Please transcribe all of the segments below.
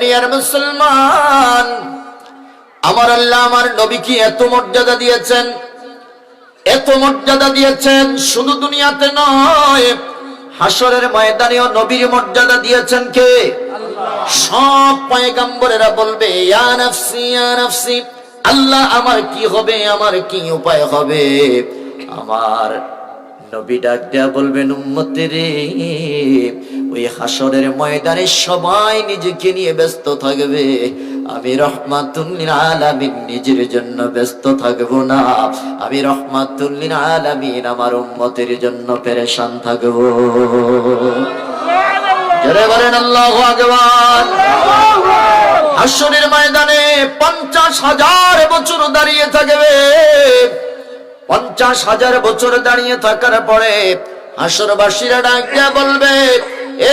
দুনিয়ার মুসলমান। আমার আল্লাহ আমার নবীকে এত মর্যাদা দিয়েছেন, এত মর্যাদা দিয়েছেন, শুধু দুনিয়াতে নয় হাসরের ময়দানেও নবীর মর্যাদা দিয়েছেন কে? সব পয়গাম্বরেরা বলবে, ইয়া নাফসি ইয়া নাফসি, আল্লাহ আমার কি হবে, আমার কি উপায় হবে? আমার নবী ডাক দেয়া বলবেন, উম্মতে রে, ওই হাসরের ময়দানে সবাই নিজেকে নিয়ে ব্যস্ত থাকবে। আমি রহমাতুল্লিল আলামিন নিজের জন্য ব্যস্ত থাকব না। আমি রহমাতুল্লিল আলামিন আমার উম্মতের জন্য পেরেশান থাকব। জোরে ময়দানে পঞ্চাশ হাজার বছর দাঁড়িয়ে থাকবে। পঞ্চাশ হাজার বছর দাঁড়িয়ে থাকার পরে হাসরবাসীরা ডাকিয়া বলবে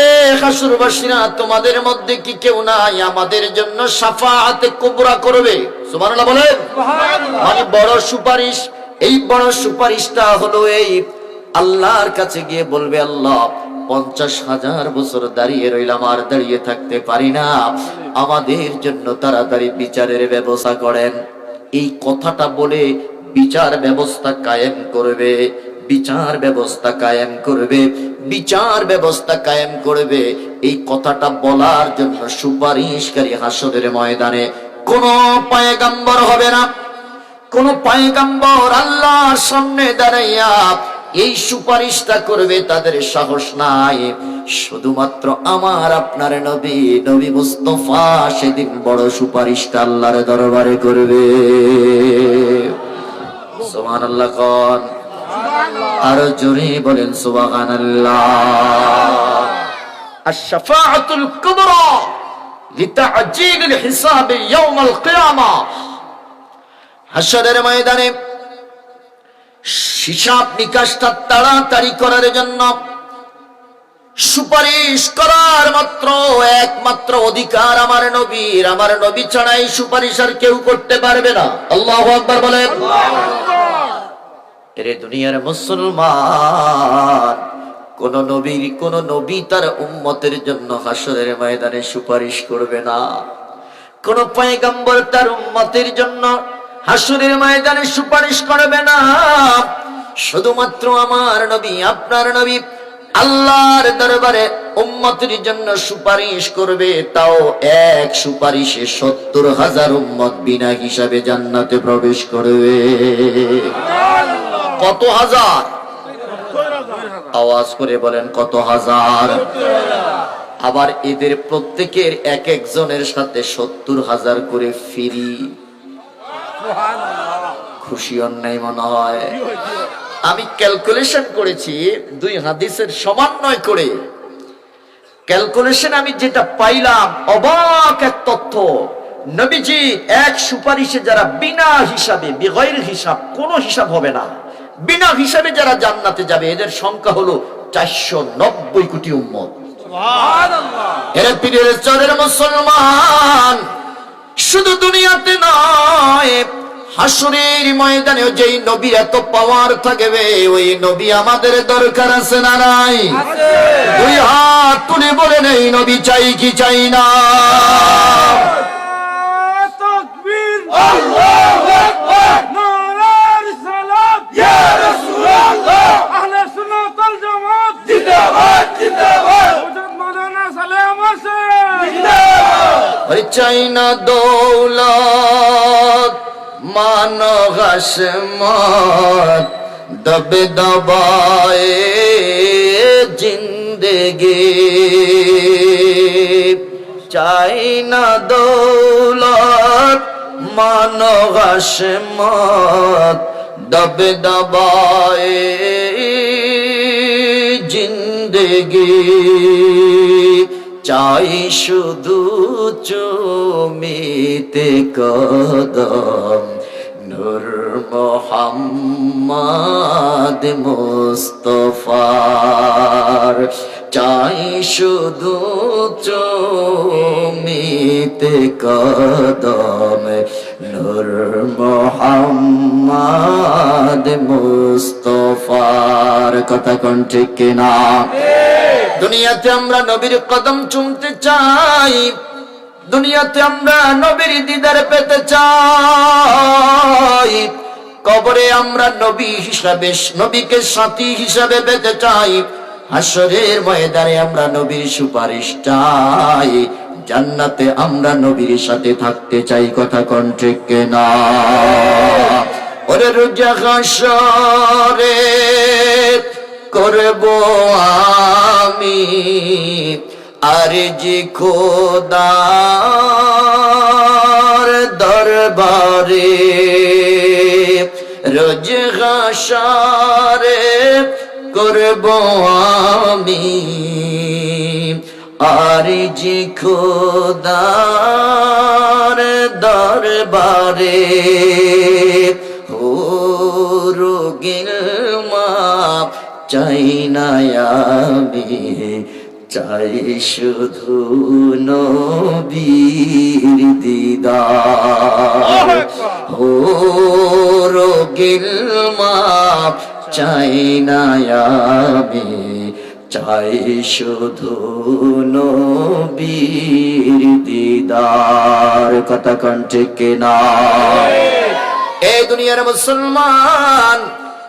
এ হাসরবাসীরা তোমাদের মধ্যে কি কেউ নাই? আমাদের জন্য সাফাতে কুবরা করবে। সুবহানাল্লাহ বলেন। মানে বড় সুপারিশ। এই বড় সুপারিশটা হলো এই আল্লাহর কাছে গিয়ে বলবে আল্লাহ পঞ্চাশ হাজার বছর দাঁড়িয়ে রইলাম আর দাঁড়িয়ে থাকতে পারি না। আমাদের জন্য তাড়াতাড়ি বিচারের ব্যবস্থা করেন। এই কথাটা বলে বিচার ব্যবস্থা কায়েম করবে, বিচার ব্যবস্থা কায়েম করবে, বিচার ব্যবস্থা কায়েম করবে। এই কথাটা বলার জন্য সুপারিশকারী হাসরের ময়দানে কোন পায়গাম্বর হবে না। কোন পায়গাম্বর আল্লাহর সামনে দাঁড়াইয়া এই সুপারিশটা করবে, তাদের সাহস নাই। শুধুমাত্র আমার, আপনার নবী নবী মুস্তফা সেদিন বড় সুপারিশটা আল্লাহর দরবারে করবে। সুবহান আল্লাহ কন আরো জোরে বলেন সুবহান আল্লাহ الشفاعة الكبرى لتعجيل الحساب يوم القيامة হাসরের ময়দানে হিসাব নিকাশটা তাড়াতাড়ি করার জন্য সুপারিশ করার মাত্র একমাত্র অধিকার আমার নবীর আমার নবী ছাড়া এই সুপারিশ আর কেউ করতে পারবে না আল্লাহ আকবার বলেন এরে দুনিয়ার মুসলমান। কোন নবীর, কোন নবী তার উম্মতের জন্য হাসরের ময়দানে সুপারিশ করবে না। কোন পয়গম্বর তার উম্মতের জন্য হাসরের ময়দানে সুপারিশ করবে না। শুধুমাত্র আমার নবী, আপনার নবী আল্লাহর দরবারে উম্মতের জন্য সুপারিশ করবে, তাও এক সুপারিশে সত্তর হাজার উম্মত বিনা হিসাবে জান্নাতে প্রবেশ করবে। কত হাজার? আওয়াজ করে বলেন, কত হাজার? আবার এদের প্রত্যেকের এক একজনের সাথে সত্তর হাজার করে ফিরি। খুশি অন্যায় মনে হয়। আমি ক্যালকুলেশন করেছি দুই হাদিসের সমন্বয় করে। ক্যালকুলেশন আমি যেটা পাইলাম অবাক এক তথ্য। নবীজি এক সুপারিশে যারা বিনা হিসাবে বেগৈর হিসাব কোনো হিসাব হবে না। বিনা হিসাবে যারা জান্নাতে যাবে এদের সংখ্যা হলো চারশো নব্বই কোটি উম্মত। এর পীরের চরের মুসলমান। শুধু দুনিয়াতে নয় হাসরের ময়দানে যেই নবী এত পাওয়ার থাকবে ওই নবী আমাদের দরকার আছে না নাই? দুই হাত তুলে বলে নেই নবী চাই কি চাই না? চাইনা দৌলা। মান হাসমত, দবে দবায়ে জিন্দগি। চাই না দৌলত মান হাসমত, দবে দবায়ে জিন্দগি। চাই শুধু চুমিতে কদম মোহাম্মদ মুস্তফার। চাই শুধু চুমিতে কদম। নূর মোহাম্মদ মুস্তফার। কথা কোন ঠিক কিনা? দুনিয়াতে আমরা নবীর কদম চুমতে চাই। দুনিয়াতে আমরা নবীর দিদার পেতে চাই। কবরে আমরা নবী হিসাবে, নবীকে সাথী হিসাবে পেতে চাই। হাসরের ময়দানে আমরা নবীর সুপারিশ চাই। জান্নাতে আমরা নবীর সাথে থাকতে চাই, কথা কন্ট্রিক না ওরে রোজা হাসরে করব আমি আর যে খোদার দরবারে। রোজ হাসারে করব আমি। আর যে খোদার দরবারে ও রোগিল মা চাই না আমি। চাই শুধু নবীর দিদার। ও রোগিল মা চাই না আমি, চাই শুধু নবীর দিদার। কথা কণ্ঠে কেনা? এই দুনিয়ার মুসলমান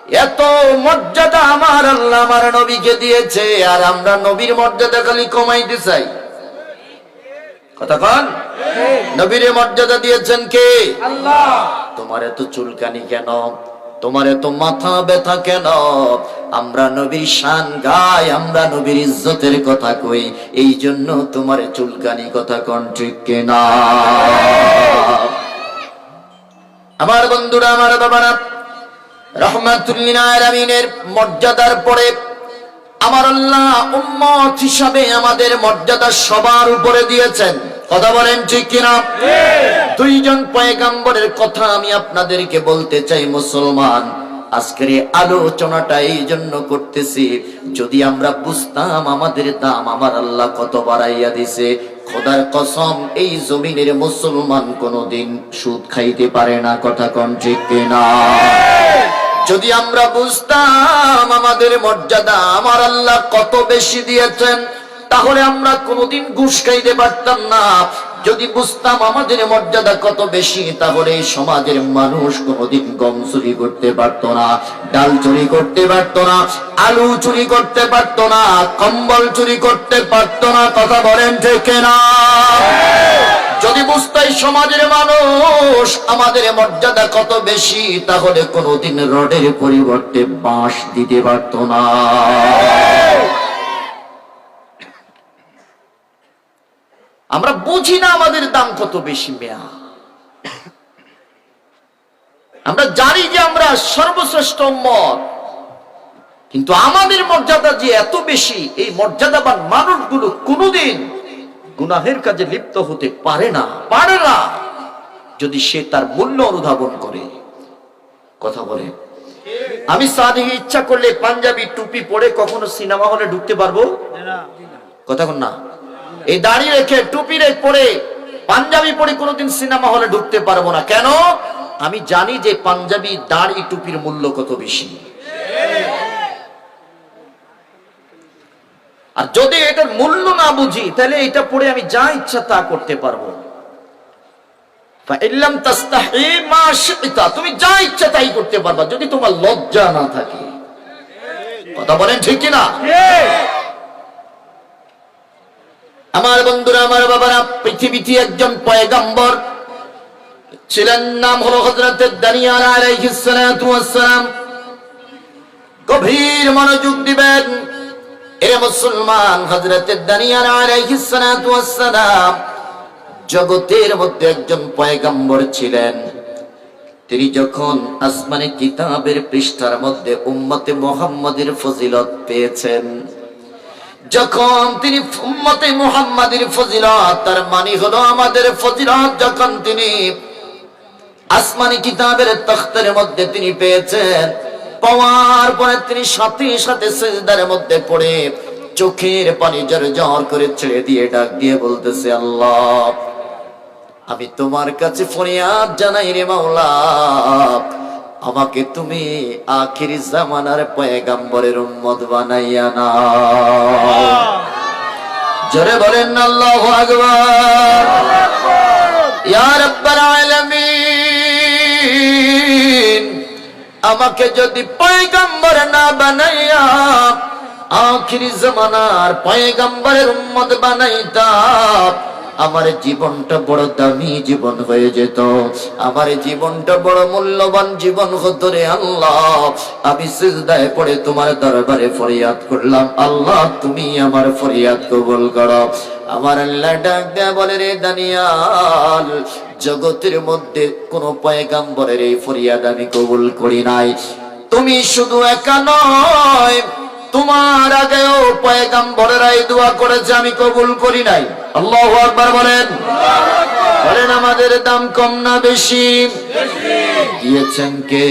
এত মর্যাদা আমার আল্লাহ আমার নবীকে দিয়েছে আর আমরা নবীর মর্যাদা খালি কমাইতে চাই। কথা কন? নবীর মর্যাদা দিয়েছেন কে? আল্লাহ। তোমার এত চুলকানি কেন? তোমার এত মাথা ব্যথা কেন? আমরা নবীর শান গাই আমরা নবীর ইজ্জতের কথা কই এই জন্য তোমার চুলকানি কথা কন ঠিক কেনা? আমার বন্ধুরা আমার বাবারা রহমাতুল্লিন আলামিনের মর্যাদার পরে আমার আল্লাহ উম্মত হিসাবে আমাদের মর্যাদা সবার উপরে দিয়েছেন। কথা বলেন ঠিক কিনা? দুইজন পয়গাম্বরের কথা আমি আপনাদেরকে বলতে চাই মুসলমান। আজকের এই আলোচনাটা এই জন্য করতেছি যদি আমরা বুঝতাম আমাদের দাম আমার আল্লাহ কত বাড়াইয়া দিছে। খোদার কসম এই জমিনের মুসলমান কোনোদিন সুদ খাইতে পারে না কথা কন ঠিক কিনা? যদি আমরা বুঝতাম আমাদের মর্যাদা, আমার আল্লাহ কত বেশি দিয়েছেন, তাহলে আমরা কোনোদিন ঘুষ খাইতে পারতাম না। যদি বুঝতাম আমাদের মর্যাদা কত বেশি, তাহলে সমাজের মানুষ কোনোদিন গম চুরি করতে পারতো না, ডাল চুরি করতে পারতো না, আলু চুরি করতে পারতো না, কম্বল চুরি করতে পারতো না, কথা বলেন ঠিক না যদি বুঝতাই সমাজের মানুষ, আমাদের মর্যাদা কত বেশি, তাহলে কোনোদিন রডের পরিবর্তে বাঁশ দিতে পারত না। আমরা বুঝি না আমাদের দাম কত বেশি মেয়া। আমরা জানি যে আমরা সর্বশ্রেষ্ঠ মত কিন্তু আমাদের মর্যাদা যে এত বেশি, এই মর্যাদাবান মানুষগুলো কোনোদিন গুনাহের কাজে লিপ্ত হতে পারে না। পারে না। যদি সে তার মূল্য অনুধাবন করে। কথা বলে। আমি সাদিকে ইচ্ছা করলে পাঞ্জাবি, টুপি পরে কখনো সিনেমা হলে ঢুকতে পারব? কথা না। এই দাড়ি রেখে টুপি রেখে পরে, পাঞ্জাবি পরে কোনোদিন সিনেমা হলে ঢুকতে পারব না। কেন? আমি জানি যে পাঞ্জাবি, দাড়ি, টুপির মূল্য কত বেশি। আর যদি এটার মূল্য না বুঝি, তাহলে এটা পড়ে আমি যা ইচ্ছা তা করতে পারব। তুমি যা ইচ্ছা তাই করতে পারবা, যদি তোমার লজ্জা না থাকে। কথা বলেন ঠিক কিনা? আমার বন্ধুরা, আমার বাবারা, পৃথিবীতে একজন পয়গাম্বর, ছিলেন নাম হলো গভীর মনোযোগ দিবেন। এ মুসলমান সালাম জগতের মধ্যে একজন পয়গাম্বর ছিলেন। তিনি যখন আসমানে কিতাবের পৃষ্ঠার মধ্যে উম্মতে মোহাম্মদের ফজিলত পেয়েছেন, যখন তিনি উম্মতে মুহাম্মাদের ফজিলত, তার মানে হলো আমাদের ফজিলত যখন তিনি আসমানি কিতাবের তখতের মধ্যে তিনি পেয়েছেন পাওয়ার পরে তিনি সাথে সাথে সেজদার মধ্যে পড়ে চোখের পানি জর জর করে ছেড়ে দিয়ে ডাক দিয়ে বলতেছে, আল্লাহ, আমি তোমার কাছে ফরিয়াদ জানাই রে মাওলা। আমাকে তুমি আখির জামানার পয়গাম্বরের উম্মত বানাইয়া না জোরে বলেন, আল্লাহু আকবার। আমাকে যদি পয়গম্বর না বানাইয়া আখিরি জমানার পয়গম্বরের উম্মত বানাইতা, আমার জীবনটা বড় দামি জীবন হয়ে যেত। আমার জীবনটা বড় মূল্যবান জীবন হতো রে আল্লাহ। আমি সিজদায় পড়ে তোমার দরবারে ফরিয়াদ করলাম। আল্লাহ, তুমি আমার ফরিয়াদ কবুল করো। আমার আল্লাহ ডাক দেয়া বলে রে দানিয়াল জগতের মধ্যে কোন পয়গাম্বরের এই ফরিয়াদ আমি কবুল করি নাই। তুমি শুধু একা নয়, তোমার আগেও পয়গাম্বরেরাই দোয়া করেছে আমি কবুল করি নাই। আল্লাহ আকবার বলেন। বলেন, আমাদের দাম কম না বেশি? দিয়েছেন কে?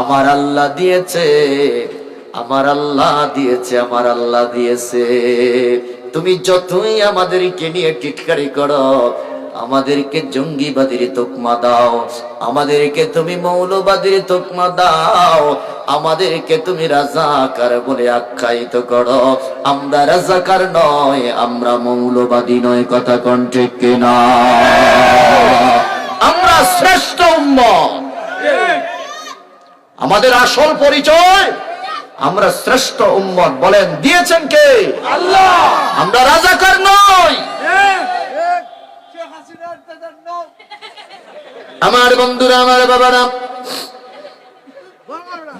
আমার আল্লাহ দিয়েছে, আমার আল্লাহ দিয়েছে, আমার আল্লাহ দিয়েছে। তুমি যতই আমাদেরকে নিয়ে টিটকারি করো আমাদেরকে জঙ্গিবাদীর তোকমা দাও আমাদেরকে তুমি মৌলবাদীর তোকমা দাও আমাদেরকে তুমি রাজাকার বলে আখ্যায়িত করো। আমরা রাজাকার নয় আমরা মৌলবাদী নয় কথা কণ্ঠে কিনা? আমরা শ্রেষ্ঠ আমাদের আসল পরিচয় আমরা শ্রেষ্ঠ উম্মত। বলেন দিয়েছেন কে? আল্লাহ। আমরা রাজাকার নই আমার বন্ধুরা আমার বাবারা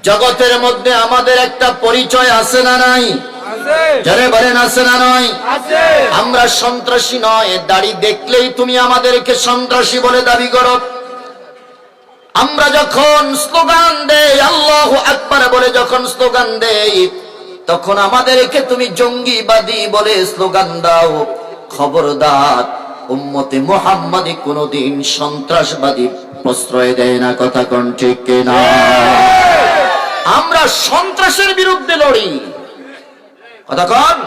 জগতের মধ্যে আমাদের একটা পরিচয় আছে না নাই? আছে। যারা বলেন আছে না নয়? আমরা সন্ত্রাসী নয় দাড়ি দেখলেই তুমি আমাদেরকে সন্ত্রাসী বলে দাবি করো। আমরা যখন স্লোগান দেই আল্লাহ আকবার বলে যখন স্লোগান দেই তখন আমাদেরকে তুমি জঙ্গিবাদী বলে স্লোগান দাও খবরদার উম্মতে মোহাম্মদী কোনদিন সন্ত্রাসবাদী প্রশ্রয় দেয় না, কথা কোন ঠিক কিনা? আমরা সন্ত্রাসের বিরুদ্ধে লড়ি। কথা কন?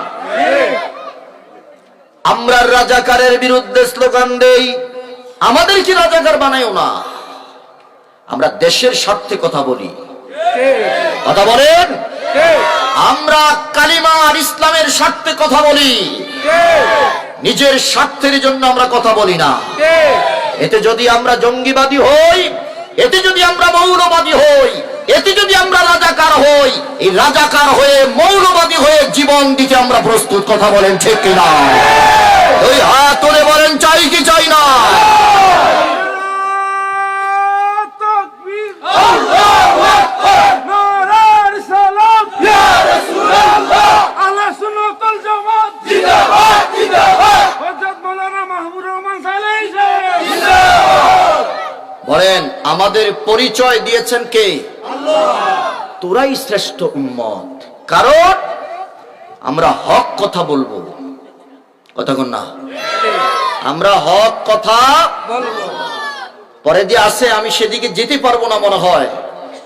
আমরা রাজাকারের বিরুদ্ধে স্লোগান দেই। আমাদের কি রাজাকার বানাইও না? আমরা দেশের স্বার্থে কথা বলি। কথা বলেন? আমরা কালিমা আর ইসলামের স্বার্থে কথা বলি। নিজের স্বার্থের জন্য আমরা কথা বলি না। এতে যদি আমরা জঙ্গিবাদী হই এতে যদি আমরা মৌলবাদী হই এতে যদি আমরা রাজাকার হই এই রাজাকার হয়ে মৌলবাদী হয়ে জীবন দিতে আমরা প্রস্তুত কথা বলেন ঠিক কিনা? ওই হাত তুলে বলেন চাই কি চাই না? আমাদের পরিচয় দিয়েছেন কে? তোরাই শ্রেষ্ঠ উম্মত। কারণ আমরা হক কথা বলব। কথা কোন না। আমরা হক কথা পরে যে আছে আমি সেদিকে যেতে পারব না মনে হয়।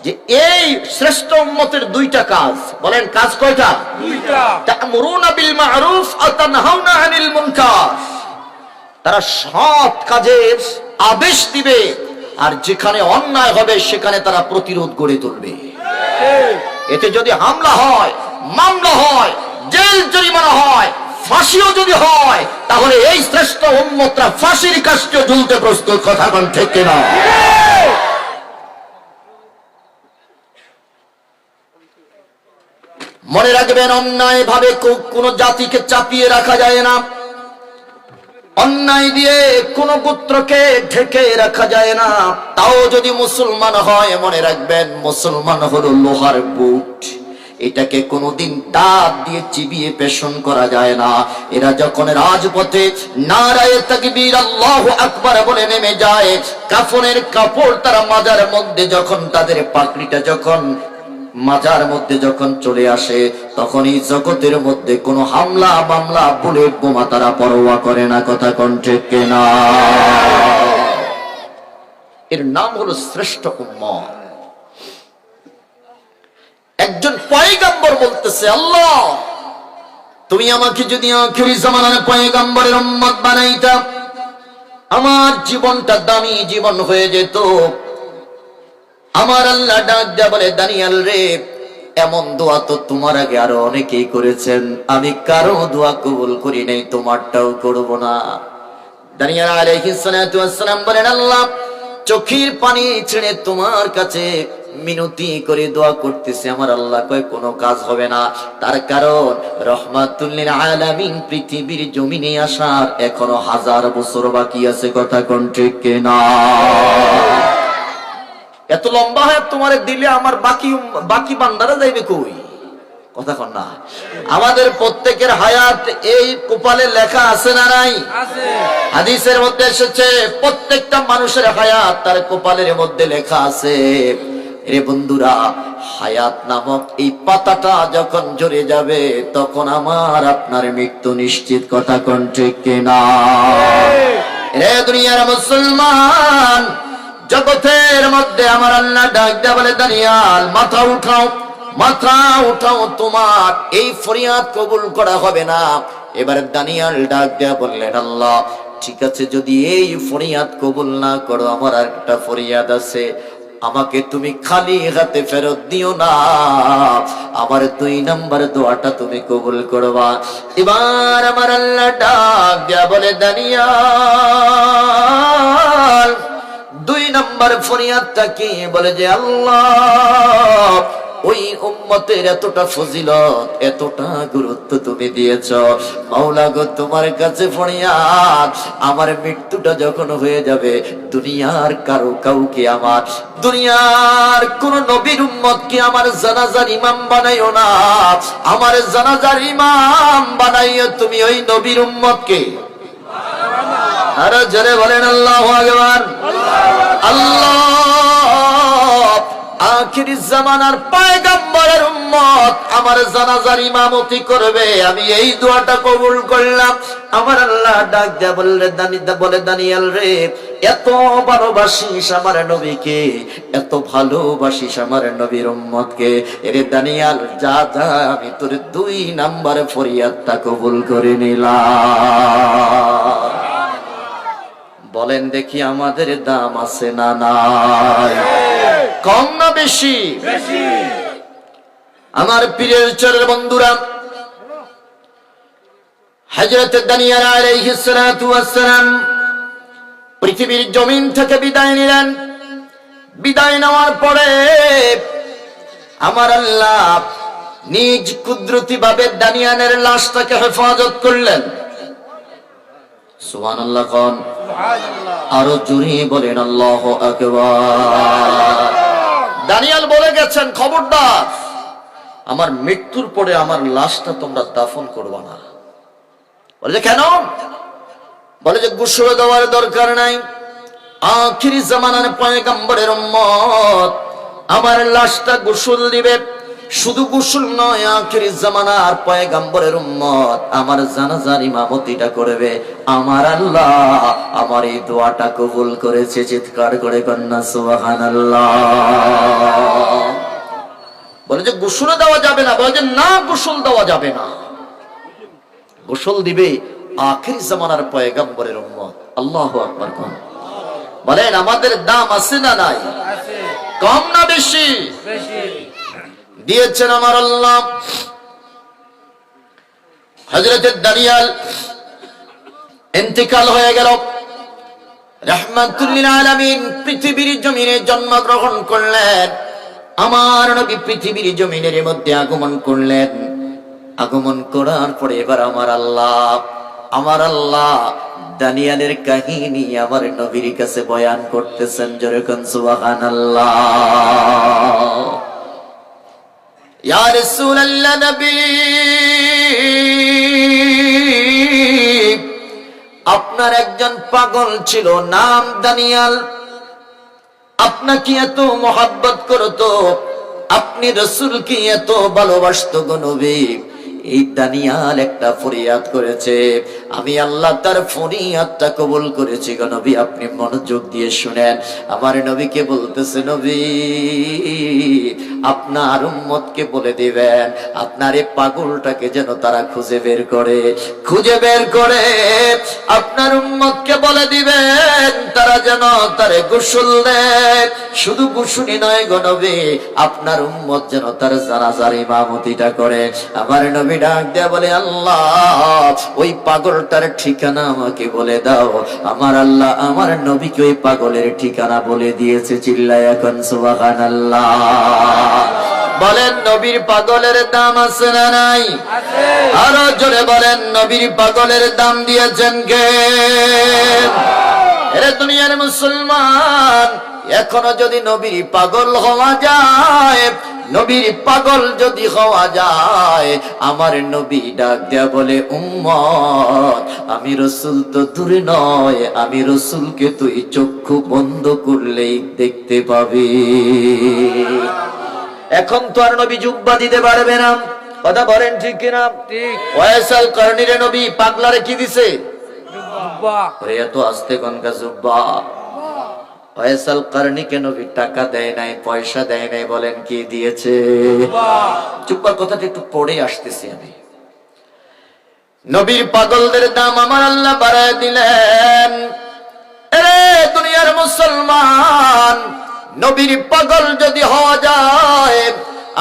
যে এই শ্রেষ্ঠ উম্মতের দুইটা কাজ। বলেন কাজ কয়টা? দুইটা। তা'মুরুনা বিল মা'রুফ ওয়া তানহাউনা আনিল মুনকার। তারা সৎ কাজের আদেশ দিবে। আর যেখানে অন্যায় হবে, সেখানে তারা প্রতিরোধ গড়ে তুলবে। এতে যদি হামলা হয়, মামলা হয়, জেল জরিমানা হয়, ফাঁসিও যদি হয়, তাহলে এই শ্রেষ্ঠ উম্মতরা ফাঁসির কাজকে ঝুলতে প্রস্তুত, কথা কোন ঠিক কিনা? মনে রাখবেন অন্যায় ভাবে কোন জাতিকে চাপিয়ে রাখা যায় না। অন্যায় দিয়ে কোন পুত্রকে ঢেকে রাখা যায় না। তাও যদি মুসলমান হয়, মনে রাখবেন, মুসলমান হলো লোহার বুট। এটাকে কোনোদিন দাঁত দিয়ে চিবিয়ে পেশন করা যায় না। এরা যখন রাজপথে নারায়ে তাকবীর, আল্লাহু আকবার বলে নেমে যায়, কাফনের কাপড় তারা মাজার মধ্যে যখন তাদের পাকড়িটা যখন মাজার মধ্যে যখন চলে আসে তখন এই জগতের মধ্যে কোনো হামলা, মামলা, বুলেট বোমা তারা পরোয়া করে না, কথা কণ্ঠে কেনা? এর নাম হলো শ্রেষ্ঠ উম্মত। একজন পয়গাম্বর বলতেছে, আল্লাহ, তুমি আমাকে যদি আখিরি জামানার পয়গাম্বরের উম্মত বানাইতা, আমার জীবনটা দামি জীবন হয়ে যেত। আমার আল্লাহ ডাক দেয়া বলে, দানিয়াল রে, এমন দোয়া তো তোমার আগে আরও অনেকেই করেছেন। আমি কারও দোয়া কবুল করি নাই, তোমারটাও করব না। দানিয়াল আলাইহিস সালাতু ওয়াস সালাম বলেন, আল্লাহ, চোখের পানি ছেড়ে তোমার কাছে মিনতি করে দোয়া করতেছে। আমার আল্লাহ কয়, কোনো কাজ হবে না। তার কারণ রহমাতুল্লিল আলামিন পৃথিবীর জমিনে আসার এখনও হাজার বছর বাকি আছে। কথা কোন ঠিক কিনা? এত লম্বা হয় তোমার দিলে আমার বাকি বাকি বান্দারা যাইবে কই? কথা কন না। আমাদের প্রত্যেকের হায়াত এই কপালে লেখা আছে না নাই? হাদিসের মধ্যে এসেছে প্রত্যেকটা মানুষের হায়াত তার কপালের মধ্যে লেখা আছে। রে বন্ধুরা হায়াত নামক এই পাতাটা যখন ঝরে যাবে তখন আমার আপনার মৃত্যু নিশ্চিত কথা কোন ঠিক কিনা? রে দুনিয়ার মুসলমান জগতের মধ্যে আমার আল্লাহ ডাক দেয়া বলে, দানিয়াল, মাথা উঠাও মাথা উঠাও, তোমার এই ফরিয়াদ কবুল করা হবে না। এবার দানিয়াল ডাক দেয়া বললেন, আল্লাহ, ঠিক আছে, যদি এই ফরিয়াদ কবুল না করো, আমার একটা ফরিয়াদ আছে। আমাকে তুমি খালি হাতে ফেরত দিও না। আমার দুই নাম্বার দোয়াটা তুমি কবুল করবা। এবার আমার আল্লাহ ডাক দেয়া বলে, দানিয়াল দুই নাম্বার ফরিয়াদটা কি? বলে যে, আল্লাহ, ওই উম্মতের এতটা ফজিলত, এতটা গুরুত্ব তুমি দিয়েছ। মাওলা গো, তোমার কাছে ফরিয়াদ, আমার মৃত্যুটা যখন হয়ে যাবে, দুনিয়ার কারও কাউকে আমার, দুনিয়ার কোন নবীর উম্মত কি আমার জানাজার ইমাম বানাইও না। আমার জানাজার ইমাম বানাইও তুমি ওই নবীর উম্মতকে। আরও জোরে বলেন আল্লাহ আকবার। আল্লাহ, আখির জামানার পয়গম্বরের উম্মত, আমার জানাজার ইমামতি করবে। আমি এই দোয়াটা কবুল করলাম। আমার আল্লাহ ডাক বললে বলে, দানিয়াল রে, এত ভালোবাসিস আমার নবীকে, এত ভালোবাসিস আমার নবীর উম্মতকে। এরে দানিয়াল, যা যা, আমি তোর দুই নাম্বার ফরিয়াদটা কবুল করে নিলাম। বলেন দেখি আমাদের দাম আছে না নাই। কম না বেশি? আমার পীরের চরের বন্ধুরা হজরত পৃথিবীর জমিন থেকে বিদায় নিলেন। বিদায় নেওয়ার পরে আমার আল্লাহ নিজ কুদরতি ভাবে দানিয়ানের লাশটাকে হেফাজত করলেন। আল্লাহ কন। আরও জুড়ে বলেন, আল্লাহ দানিয়াল বলে গেছেন, খবরদার, আমার মৃত্যুর পরে আমার লাশটা তোমরা দাফন করবা না। বলে যে কেন? বলে যে গোসল দেওয়ার দরকার নাই। আখিরি জামানার পয়গাম্বরের উম্মত আমার লাশটা গোসল দিবে। শুধু গোসল নয়, আখিরি জামানার পয়গাম্বরের উম্মত। আমার জানাজার ইমামতিটা করবে। আমার আল্লাহ আমার এই দোয়াটা কবুল করেছে, চিৎকার করে কন্যা, সুবহানাল্লাহ। বলে যে গোসল দেওয়া যাবে না, বলে যে না, গোসল দেওয়া যাবে না। গোসল দিবে আখির জামানার পয়গাম্বরের উম্মত। আল্লাহ আকবার কোন। বলেন, আমাদের দাম আছে না নাই? কম না বেশি? বেশি। দিয়েছেন আমার আল্লাহ। হজরতের দানিয়াল ইন্তিকাল হয়ে গেল। আগমন এবার আমার আল্লাহ আমার আল্লাহ দানিয়ালের কাহিনী আমার নবীর কাছে বয়ান করতেছেন যেরকম সুবাহান আল্লাহ আপনার একজন পাগল ছিল, নাম দানিয়াল। আপনাকে এত মহাব্বত করতো, আপনি রসুল রসুলকে এত ভালোবাসত গণবী এই দানিয়াল একটা ফরিয়াদ করেছে। আমি আল্লাহ তার ফরিয়াদটা কবুল করেছি গো নবী, আপনি মনোযোগ দিয়ে শুনেন। আমার নবীকে বলতেছে, নবী, আপনার উম্মতকে বলে দিবেন, আপনার এই পাগলটাকে যেন তারা খুঁজে বের করে। খুঁজে বের করে, আপনার উম্মতকে বলে দিবেন, তারা যেন তারে গোসল দেয়। শুধু গোসুনি নয় গো নবী, আপনার উম্মত যেন তার জানাজার ইমামতিটা করে। আমার নবী নবী ডাক দেয়া বলে, আল্লাহ, ওই পাগলটার ঠিকানা আমাকে বলে দাও। আমার আল্লাহ, আমার নবীকে ওই পাগলের ঠিকানা বলে দিয়েছে চিল্লায় এখন সুবাহান আল্লাহ বলেন, নবীর পাগলের দাম আছে না নাই? আরও জোরে বলেন, নবীর পাগলের দাম দিয়েছেন কে? দুনিয়ার মুসলমান এখনও যদি নবীর পাগল হওয়া যায় নবীর পাগল যদি হওয়া যায় আমার নবী ডাক দেয়া বলে উম্মত আমি রসুল তো দূরে নয় আমি রসুলকে তুই চক্ষু বন্ধ করলেই দেখতে পাবি। এখন তো আর নবী জুব্বা দিতে পারবে না। কথা বলেন ঠিক কিনা? ঠিক। ওয়াইসাল করণীরে নবী পাগলারে কি দিছে? ওরে এত আস্তে কনকা জুব্বা ওয়াইসাল করণীকে নবী টাকা দেয় নাই, পয়সা দেয় নাই বলেন কি দিয়েছে? জুব্বার কথাটা একটু পড়ে আসতেছি আমি। নবীর পাগলদের দাম আমার আল্লাহ বাড়ায় দিলেন। দুনিয়ার মুসলমান, নবীর পাগল যদি হওয়া যায়,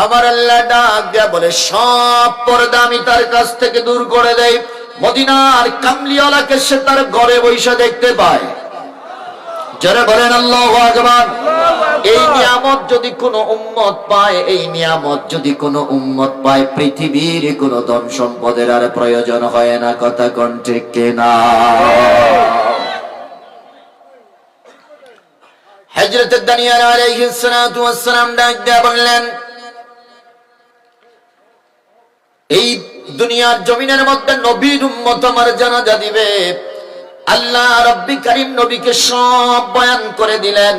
আমার আল্লাহ ডাক দেয়া বলে, সব পর্দা আমি তার কাছ থেকে দূর করে দেয় মদিনার কামলিওয়ালাকে সে তার ঘরে বৈশা দেখতে পায়। যারা বলেন আল্লাহ আকবার এই নিয়ামত যদি কোনো উম্মত পায় এই নিয়ামত যদি কোনো উম্মত পায় পৃথিবীর কোনো ধন সম্পদের আর প্রয়োজন হয় না কথা কোন ঠিক কিনা? হযরত দানিয়াল আলাইহিস সালাতু ওয়াস সালাম ডাক দেয়া বললেন এই দুনিয়ার জমিনের মধ্যে নবীর উম্মত আমার জানাজা দিবে। আল্লাহ রব্বি করিম নবীকে সব বয়ান করে দিলেন।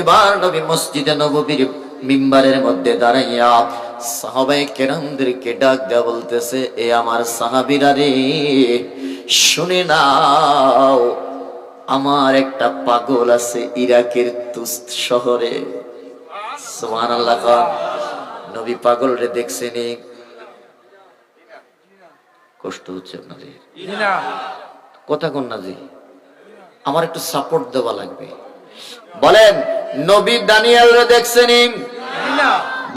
এবার নবী মসজিদে নববীর মিম্বারের মধ্যে দাঁড়াইয়া সাহাবাই কেরামদেরকে ডাক দেয়া বলতেছে, এ আমার সাহাবিরা রে, শুনে নাও, আমার একটা পাগল আছে ইরাকের তুস্ত শহরে। সুবহানাল্লাহ খান। নবী পাগল রে দেখছেনি কষ্ট হচ্ছে আপনাদের। কথা কোন না জি। আমার একটু সাপোর্ট দেওয়া লাগবে। বলেন নবী দানিয়াল রে দেখছেনি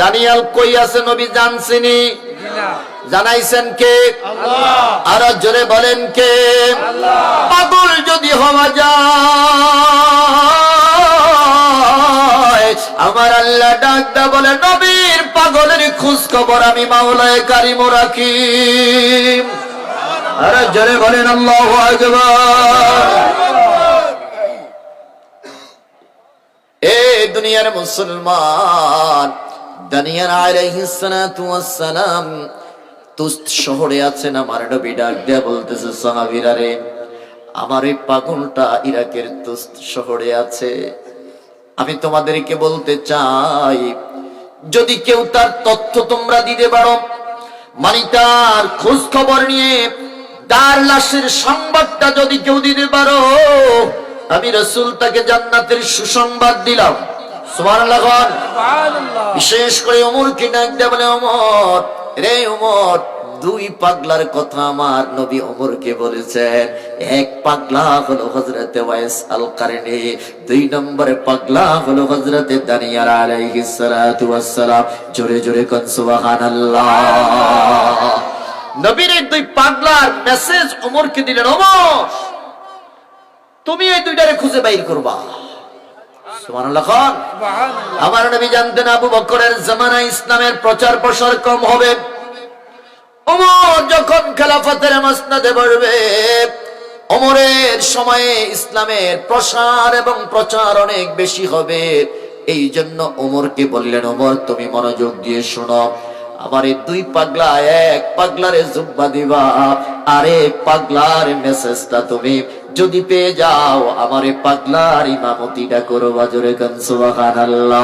দানিয়াল কই আছে নবী জানছেনি? জানাইছেন কে? আর জোরে বলেন কে? পাগল যদি হওয়া যায় আমার আল্লাহ ডাকদা বলে নবীর পাগলের খোঁজ খবর আমি মাওলায় কারিম রাখি। জোরে বলেন, আল্লাহ এ দুনিয়ার মুসলমান আমার এই ইরাকের তুস্ত শহরে আছে। আমি তোমাদেরকে বলতে চাই, যদি কেউ তার তথ্য তোমরা দিতে পারো মানে তার খোঁজ খবর নিয়ে তার লাশের সংবাদটা যদি কেউ দিতে পারো আমি রসুল তাকে জান্নাতের সুসংবাদ দিলাম। বিশেষ করে অমরকে ডাক দেয়া বলে অমর রে অমর দুই পাগলার কথা আমার নবী অমরকে বলেছেন। এক পাগলা হলো হজরতে ওয়াইস আল কারণে দুই নম্বরে পাগলা হলো হজরতে দানিয়ার আলাইহিস সালাতু ওয়াস সালাম। জোরে জোরে কোন সুবহানাল্লাহ। নবীর এই দুই পাগলার মেসেজ অমরকে দিলেন অমর তুমি এই দুইটারে খুঁজে বাইর করবা। আমার নবী জানতেন আবু বকরের জামানা ইসলামের প্রচার প্রসার কম হবে। ওমর যখন খেলাফতের মাসনাদে বসবে ওমরের সময়ে ইসলামের প্রসার এবং প্রচার অনেক বেশি হবে। এই জন্য ওমরকে বললেন ওমর তুমি মনোযোগ দিয়ে শোনো। আমার এই দুই পাগলা, এক পাগলারে জুব্বা দিবা, আরে পাগলার মেসেজটা তুমি যদি পেয়ে যাও, আমারে পাগলার ইমামতিটা করো বাজরে কান, সুবহানাল্লাহ।